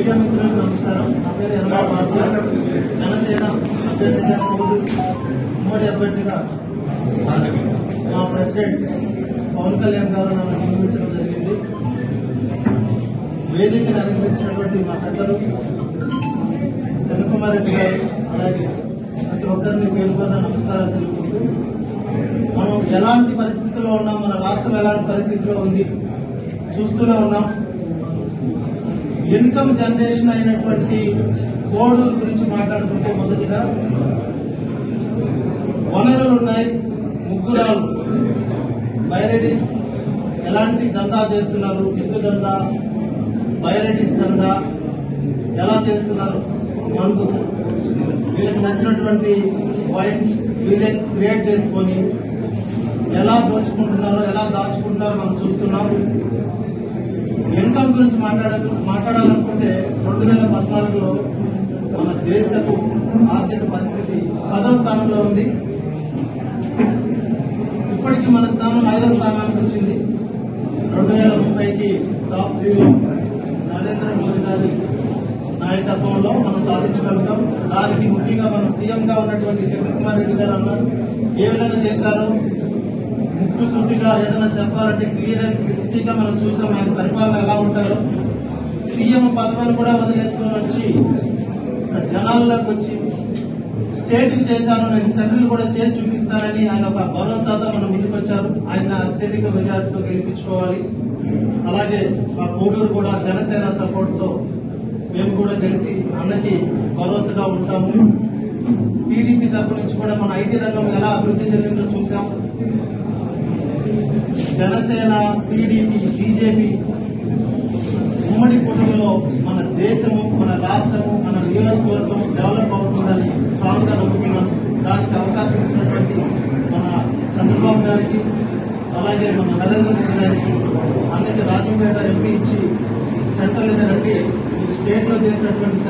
Media మిత్రులకు నమస్కారం. నా పేరు ఎర్రా భాస్కర్. జనసేన అభ్యర్థిగా ఉమ్మడి అభ్యర్థిగా మా ప్రెసిడెంట్ పవన్ కళ్యాణ్ గారు నన్ను నియమించడం జరిగింది. వేదికను అలంకరించినటువంటి మా పెద్దలు కనుకుమార్ రెడ్డి గారు అలాగే ప్రతి ఒక్కరిని పేరుపడిన నమస్కారాలు తెలుపుకుంటూ మనం ఎలాంటి పరిస్థితుల్లో ఉన్నాం మన రాష్ట్రం ఎలాంటి పరిస్థితిలో ఉంది చూస్తూనే ఉన్నాం. ఇన్కమ్ జనరేషన్ అయినటువంటి కోడూరు గురించి మాట్లాడుకుంటే మొదటిగా వనరులు ఉన్నాయి ముగ్గురాలు. బైరెడీస్ ఎలాంటి దందా చేస్తున్నారు? ఇసుక దందా బైరెడీస్ దందా ఎలా చేస్తున్నారు? మందు. వీళ్ళకి నచ్చినటువంటి వైన్స్ వీళ్ళే క్రియేట్ చేసుకొని ఎలా దోచుకుంటున్నారో ఎలా దాచుకుంటున్నారో మనం చూస్తున్నాం. ఇన్కమ్ గురించి మాట్లాడ మాట్లాడాలనుకుంటే రెండు వేల పద్నాలుగులో మన దేశపు ఆర్థిక పరిస్థితి పదో స్థానంలో ఉంది. ఇప్పటికీ మన స్థానం ఐదో స్థానానికి వచ్చింది. రెండు వేల ముప్పైకి టాప్ త్రీలో నరేంద్ర మోదీ గారి నాయకత్వంలో మనం సాధించగలుగుతాం. దానికి ముఖ్యంగా మనం సీఎంగా ఉన్నటువంటి జగన్ కుమార్ రెడ్డి గారు అన్నారు. ఏ విధంగా చేశారో ముక్కు సూటిగా ఏదైనా చెప్పాలంటే క్లియర్ అండ్ క్రిస్పీగా మనం చూసాం. ఆయన పరిపాలన ఎలా ఉంటారో. సీఎం పదవిని కూడా వదిలేసుకొని వచ్చి జనాల్లోకి వచ్చి స్టేట్ చేశాను నేను సెంట్రల్ కూడా చేసి చూపిస్తానని ఆయన ఒక భరోసాతో మనం ముందుకొచ్చారు ఆయన అత్యధిక మెజార్టీతో గెలిపించుకోవాలి. అలాగే మా కోడూరు కూడా జనసేన సపోర్ట్తో మేము కూడా కలిసి అన్నకి భరోసాగా ఉంటాము. టీడీపీ తరపు నుంచి కూడా మన ఐటీ రంగం ఎలా అభివృద్ధి చెందిందో చూసాం జనసేన టీడీపీ బీజేపీ ఉమ్మడి కూటమిలో మన దేశము మన రాష్ట్రము మన నియోజకవర్గం డెవలప్ అవుతుందని స్ట్రాంగ్గా నమ్ముతున్నాం దానికి అవకాశం ఇచ్చినటువంటి మన చంద్రబాబు గారికి అలాగే మన నరేంద్ర మోదీ గారికి అన్నకి రాజంపేట ఎంపీ ఇచ్చి సెంట్రల్ గారికి స్టేట్లో చేసినటువంటి